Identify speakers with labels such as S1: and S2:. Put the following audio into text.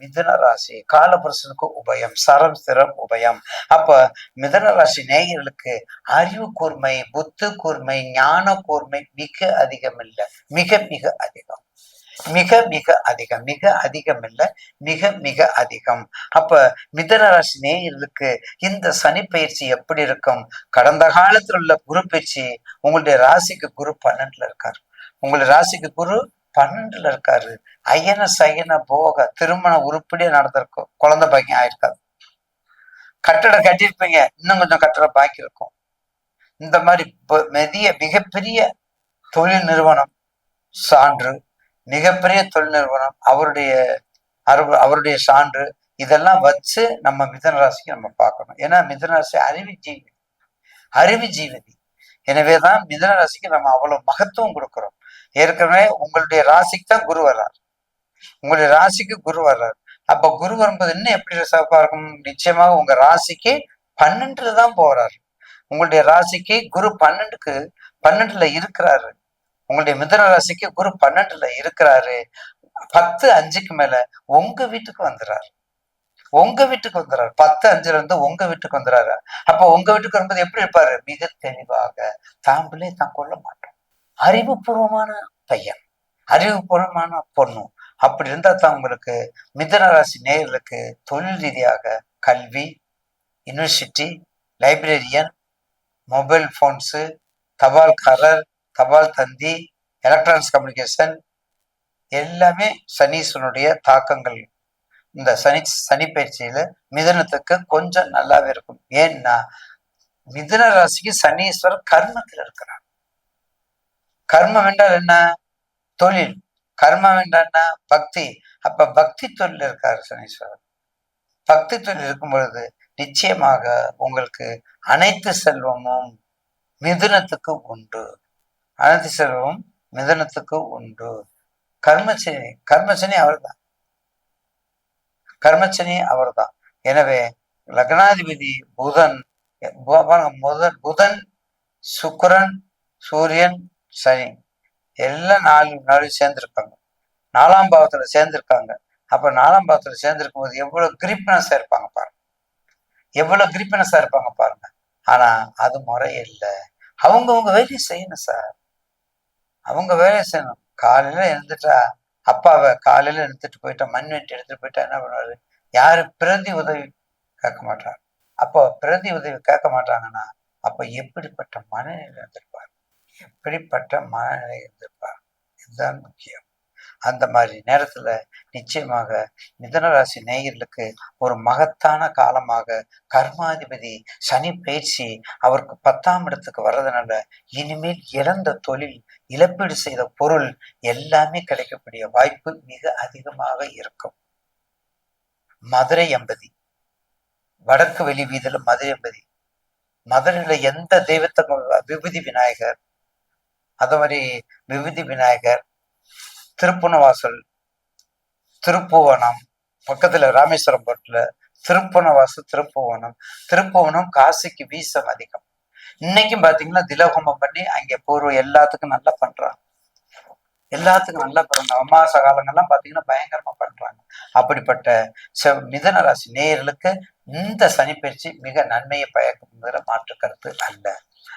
S1: மிதன ராசி காலபுருஷனுக்கு உபயம் சரம் ஸ்திரம் உபயம். அப்ப மிதன ராசி நேயர்களுக்கு அறிவு கூர்மை புத்து கூர்மை ஞான கூர்மை மிக அதிகம் இல்லை. மிக மிக அதிகம். மிக மிக அதிகம். மிக அதிகம் இல்லை. மிக மிக அதிகம். அப்ப மிதன ராசி நேயர்களுக்கு இந்த சனி பயிற்சி எப்படி இருக்கும்? கடந்த காலத்தில் உள்ள குரு பயிற்சி உங்களுடைய ராசிக்கு குரு பன்னெண்டுல இருக்காரு. உங்களுடைய ராசிக்கு குரு பன்னெண்டுல இருக்காரு. ஐயன சயன போக திருமண உருப்படியா நடந்திருக்கும். குழந்தை பாக்கியம் ஆயிருக்காது. கட்டடம் கட்டியிருப்பீங்க. இன்னும் கொஞ்சம் கட்டடம் பாக்கி இருக்கும். இந்த மாதிரி மெதிய மிகப்பெரிய தொழில் நிறுவனம் சான்று மிகப்பெரிய தொழில் நிறுவனம் அவருடைய அரு- அவருடைய சான்று இதெல்லாம் வச்சு நம்ம மிதன ராசிக்கு நம்ம பார்க்கணும். ஏன்னா மிதன ராசி அறிவு ஜீவி. அறிவு ஜீவதி. எனவேதான் மிதன ராசிக்கு நம்ம அவ்வளவு மகத்துவம் கொடுக்கிறோம். ஏற்கனவே உங்களுடைய ராசிக்கு தான் குரு வர்றார். உங்களுடைய ராசிக்கு குரு வர்றார். அப்ப குரு வரும்போது இன்னும் எப்படி சிறப்பா இருக்கும்? நிச்சயமாக உங்க ராசிக்கு பன்னெண்டுல தான் போறாரு. உங்களுடைய ராசிக்கு குரு பன்னெண்டுக்கு பன்னெண்டுல இருக்கிறாரு. உங்களுடைய மிதன ராசிக்கு குரு பன்னெண்டுல இருக்கிறாரு. பத்து அஞ்சுக்கு மேல உங்க வீட்டுக்கு வந்துடுறாரு உங்க வீட்டுக்கு வந்துறாரு. பத்து அஞ்சுல இருந்து உங்க வீட்டுக்கு வந்துறாரு. அப்ப உங்க வீட்டுக்கு வரும்போது எப்படி இருப்பாரு? மிக தெளிவாக தாம்பளே தான் கொள்ள மாட்டார். அறிவுபூர்வமான பையன். அறிவுபூர்வமான பொண்ணு. அப்படி இருந்தா தான் உங்களுக்கு மிதன ராசி நேயர்களுக்கு தொழில் ரீதியாக கல்வி யூனிவர்சிட்டி லைப்ரரியன் மொபைல் ஃபோன்ஸு தபால்காரர் தபால் தந்தி எலக்ட்ரானிக்ஸ் கம்யூனிகேஷன் எல்லாமே சனீஸ்வரனுடைய தாக்கங்கள். இந்த சனி சனி பயிற்சியில மிதனத்துக்கு கொஞ்சம் நல்லாவே இருக்கும். ஏன்னா மிதன ராசிக்கு சனீஸ்வரர் கர்மத்தில் இருக்கிறார். கர்மம் என்றால் என்ன? தொழில். கர்மம் என்றால் என்ன? பக்தி. அப்ப பக்தி தொழில் இருக்காரு சனீஸ்வரர். பக்தி தொழில் இருக்கும் பொழுது நிச்சயமாக உங்களுக்கு அனைத்து செல்வமும் மிதுனத்துக்கு உண்டு. அனைத்து செல்வமும் மிதுனத்துக்கு உண்டு. கர்மசனி கர்மசனி அவர்தான். கர்மசனி அவர்தான். எனவே லக்னாதிபதி புதன் முதன் புதன் சுக்கிரன் சூரியன் சனி. எல்லாம் நாலு நாலு சேர்ந்துருக்காங்க நாலாம் பாவத்துல சேர்ந்திருக்காங்க. அப்ப நாலாம் பாவத்துல சேர்ந்துருக்கும் போது எவ்வளவு கிரிப்னஸா இருப்பாங்க பாருங்க. எவ்வளவு கிரிப்னஸா இருப்பாங்க பாருங்க. ஆனா அது முறை இல்லை அவங்கவுங்க வேலையை செய்யணும் சார் அவங்க வேலையை செய்யணும். காலையில எழுந்துட்டா அப்பாவை காலையில எடுத்துட்டு போயிட்டா மண் வெட்டி எடுத்துட்டு போயிட்டா என்ன பண்ணுவாரு? யாரு பிரதி உதவி கேட்க மாட்டார். அப்போ பிரதி உதவி கேட்க மாட்டாங்கன்னா அப்ப எப்படிப்பட்ட மனநிலை இருந்துருப்பாங்க எப்படிப்பட்ட மனநிலை இருந்திருப்பார் இதுதான் முக்கியம். அந்த மாதிரி நேரத்துல நிச்சயமாக மிதனராசி நேயர்களுக்கு ஒரு மகத்தான காலமாக கர்மாதிபதி சனி பயிற்சி அவருக்கு பத்தாம் இடத்துக்கு வர்றதுனால இனிமேல் இழந்த தொழில் இழப்பீடு செய்த பொருள் எல்லாமே கிடைக்கக்கூடிய வாய்ப்பு மிக அதிகமாக இருக்கும். மதுரை எம்பதி வடக்கு வெளி வீதியில மதுரை எம்பதி மதுரையில எந்த தெய்வத்தை விபூதி விநாயகர் அது மாதிரி விபூதி விநாயகர் திருப்புணவாசல் திருப்புவனம் பக்கத்துல ராமேஸ்வரம் போட்டுல திருப்புணவாசல் திருப்புவனம். திருப்புவனம் காசிக்கு வீசம் அதிகம். இன்னைக்கும் பாத்தீங்கன்னா திலகோமம் பண்ணி அங்க பூர்வ எல்லாத்துக்கும் நல்லா பண்றாங்க. எல்லாத்துக்கும் நல்லா பண்றாங்க. அமாவாச காலங்கள்லாம் பாத்தீங்கன்னா பயங்கரமா பண்றாங்க. அப்படிப்பட்ட செவ் மிதன ராசி நேயர்களுக்கு இந்த சனிப்பயிற்சி மிக நன்மையை பயக்குங்கிற மாற்று கருத்து அல்ல.